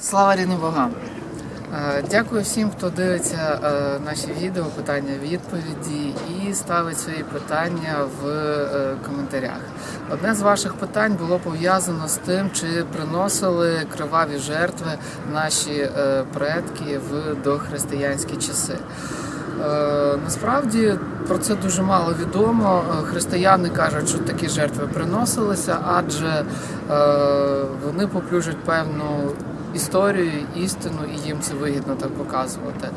Слава рідним богам! Е, Дякую всім, хто дивиться е, наші відео, питання, відповіді і ставить свої питання в е, коментарях. Одне з ваших питань було пов'язано з тим, чи приносили криваві жертви наші предки в дохристиянські часи. Насправді про це дуже мало відомо. Християни кажуть, що такі жертви приносилися, адже вони поплюжать певну історію, істину, і їм це вигідно так показувати.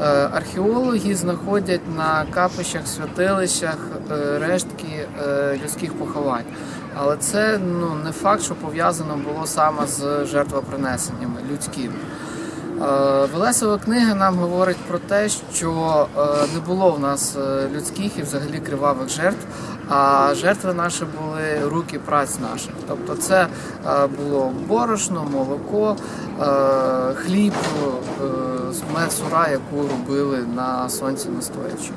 Е, Археологи знаходять на капищах, святилищах е, рештки е, людських поховань. Але це ну не факт, що пов'язано було саме з жертвопринесеннями людськими. Е, Велесова книга нам говорить про те, що е, не було в нас е, людських і взагалі кривавих жертв, а жертви наші були руки праць наших. Тобто це було борошно, молоко, хліб, е, мед сура, яку робили на сонці настоячи.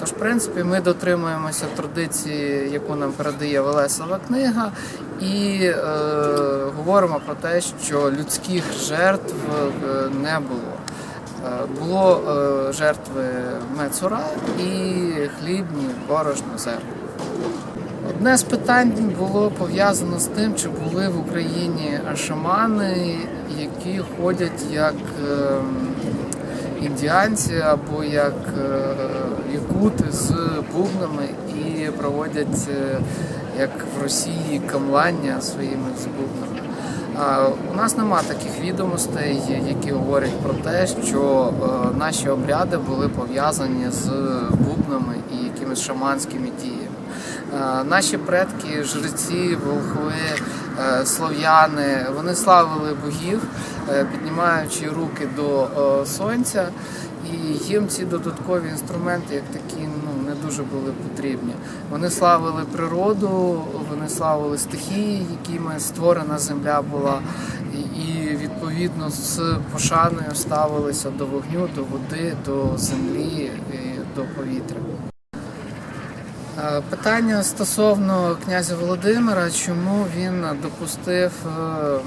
Тож, в принципі, ми дотримуємося традиції, яку нам передає Велесова книга, і е, говоримо про те, що людських жертв е, не було. Е, Було е, жертви мецура і хлібні, борошно, зерно. Одне з питань було пов'язано з тим, чи були в Україні шамани, які ходять як е, індіанці або як е, якути з бубнами і проводять е, як в Росії камлання своїми з бубнами. У нас нема таких відомостей, які говорять про те, що е, наші обряди були пов'язані з бубнами і якимись шаманськими діями. Е, Наші предки, жреці, волхви, е, слов'яни, вони славили богів, е, піднімаючи руки до сонця, і їм ці додаткові інструменти, як такі, ну не дуже були потрібні. Вони славили природу, вони славили стихії, якими створена земля була, і відповідно з пошаною ставилися до вогню, до води, до землі, і до повітря. Е, Питання стосовно князя Володимира, чому він допустив, е,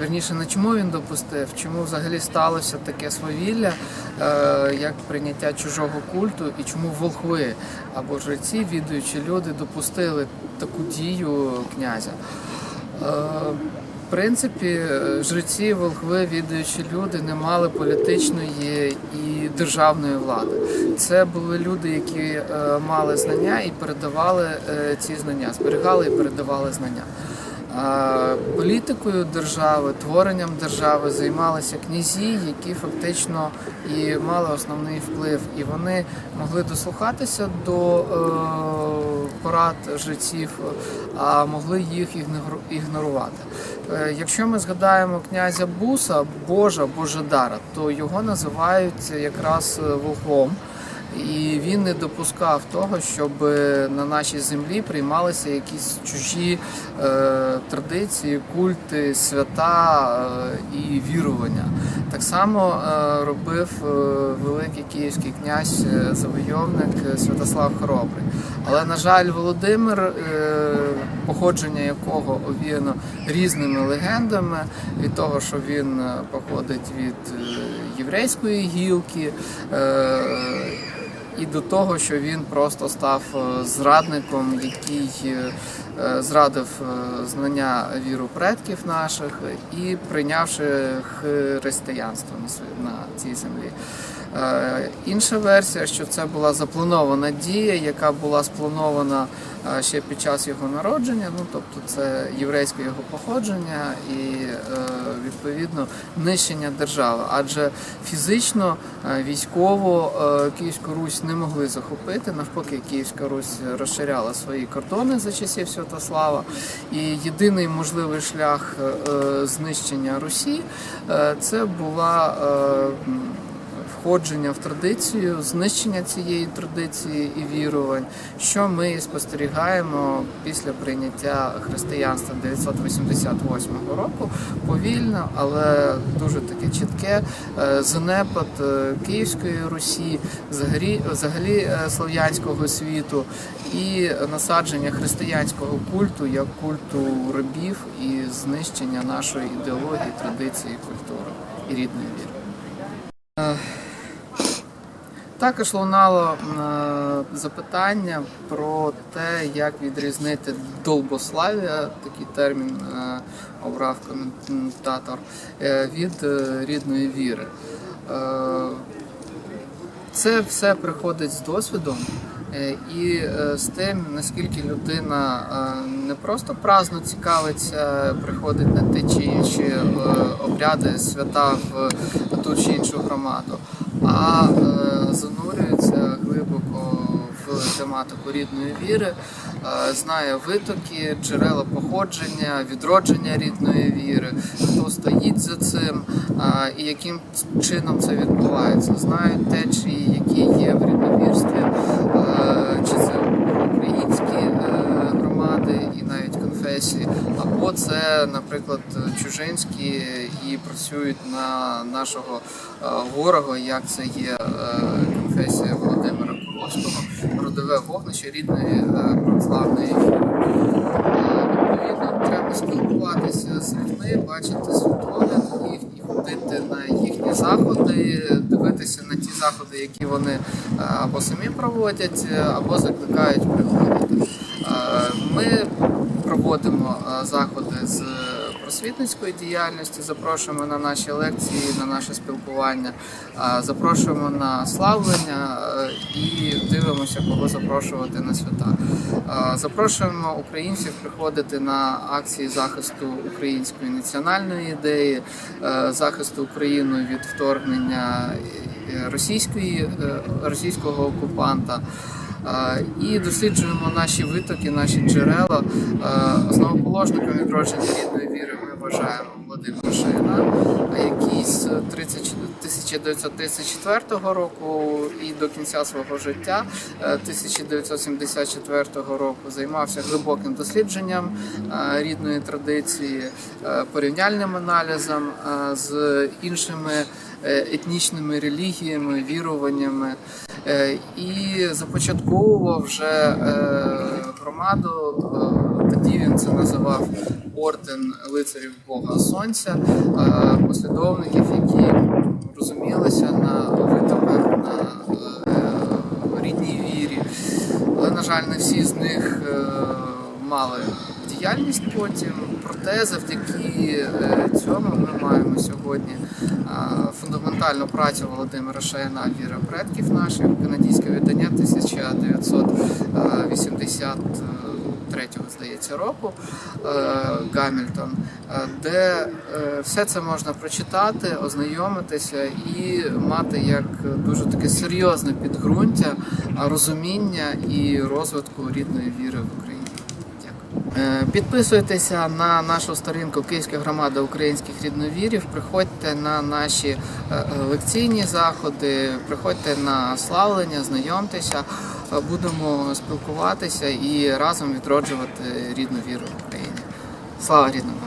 верніше, не чому він допустив, чому взагалі сталося таке свавілля, е, як прийняття чужого культу, і чому волхви або жреці, відуючі люди, допустили таку дію князя. В принципі, е, жреці, волхви, відуючі люди не мали політичної і державної влади. Це були люди, які е, мали знання і передавали е, ці знання, зберігали і передавали знання. Політикою держави, творенням держави займалися князі, які фактично і мали основний вплив, і вони могли дослухатися до е, порад жреців, а могли їх ігнору- ігнорувати. Е, Якщо ми згадаємо князя Буса, Божа Божедара, то його називають якраз волхвом. І він не допускав того, щоб е, на нашій землі приймалися якісь чужі е, традиції, культи, свята е, і вірування. Так само е, робив е, великий київський князь, е, завойовник е, Святослав Хоробрий. Але, на жаль, Володимир, е, походження якого овіяно різними легендами, від того, що він походить від єврейської гілки. е, і до того, що він просто став е, зрадником, який е, зрадив е, знання віру предків наших і прийнявши християнство на цій землі. Е, Інша версія, що це була запланована дія, яка була спланована е, ще під час його народження. Ну тобто, це єврейське його походження і е, відповідно нищення держави. Адже фізично, е, військово е, Київську Русь не могли захопити. Навпаки, Київська Русь розширяла свої кордони за часів Святослава. І єдиний можливий шлях е, е, знищення Русі е, це була. Входження в традицію, знищення цієї традиції і вірувань, що ми спостерігаємо після прийняття християнства 988 року, повільно, але дуже таке чітке е, занепад е, Київської Русі, взагалі, взагалі е, слов'янського світу і насадження християнського культу як культу рабів і знищення нашої ідеології, традиції, культури і рідної віри. Також лунало е, запитання про те, як відрізнити долбослав'я, такий термін е, обрав коментатор, е, від е, рідної віри. Е, Це все приходить з досвідом е, і е, з тим, наскільки людина е, не просто праздно цікавиться, приходить на ті чи інші е, обряди, свята в ту чи іншу громаду, а е, занурюється глибоко в тематику рідної віри, е, знає витоки, джерела походження, відродження рідної віри, хто стоїть за цим е, і яким чином це відбувається. Знають те, які є в рідновірстві, е, чи це українські е, громади і конфесії, або це, наприклад, чужинські і працюють на нашого е, ворога, як це є е, конфесія Володимира Колоського, родове вогнище рідної е, православної. Е, Відповідно, треба спілкуватися з людьми, бачити світогляд їхній, ходити на їхні заходи, дивитися на ті заходи, які вони е, або самі проводять, е, або закликають приходити. Е, Ми проводимо е, заходи з просвітницької діяльності, запрошуємо на наші лекції, на наше спілкування, е, запрошуємо на славлення е, і дивимося, кого запрошувати на свята. Е, Запрошуємо українців приходити на акції захисту української національної ідеї, е, захисту України від вторгнення е, російської, е, російського окупанта. І досліджуємо наші витоки, наші джерела. Основоположником відродження рідної віри ми вважаємо Володимира Шаяна, який з 30 1934 року і до кінця свого життя е, 1974 року займався глибоким дослідженням е, рідної традиції, е, порівняльним аналізом е, з іншими е, етнічними релігіями, віруваннями е, і започатковував вже е, громаду. Тоді він це називав орден лицарів Бога Сонця, е, послідовників, які розумілися на витоках на е, рідній вірі. Але, на жаль, не всі з них е, мали діяльність потім. Проте завдяки цьому ми маємо сьогодні фундаментальну працю Володимира Шаяна Віра предків наших, канадське видання 1983 здається року е, Гамільтон, е, де е, все це можна прочитати, ознайомитися і мати як дуже таке серйозне підґрунтя розуміння і розвитку рідної віри в Україні. Е, Підписуйтеся на нашу сторінку Київська громада українських рідновірів. Приходьте на наші е, лекційні заходи, приходьте на славлення, знайомтеся. Е, Будемо спілкуватися і разом відроджувати рідну віру в Україні. Слава рідному!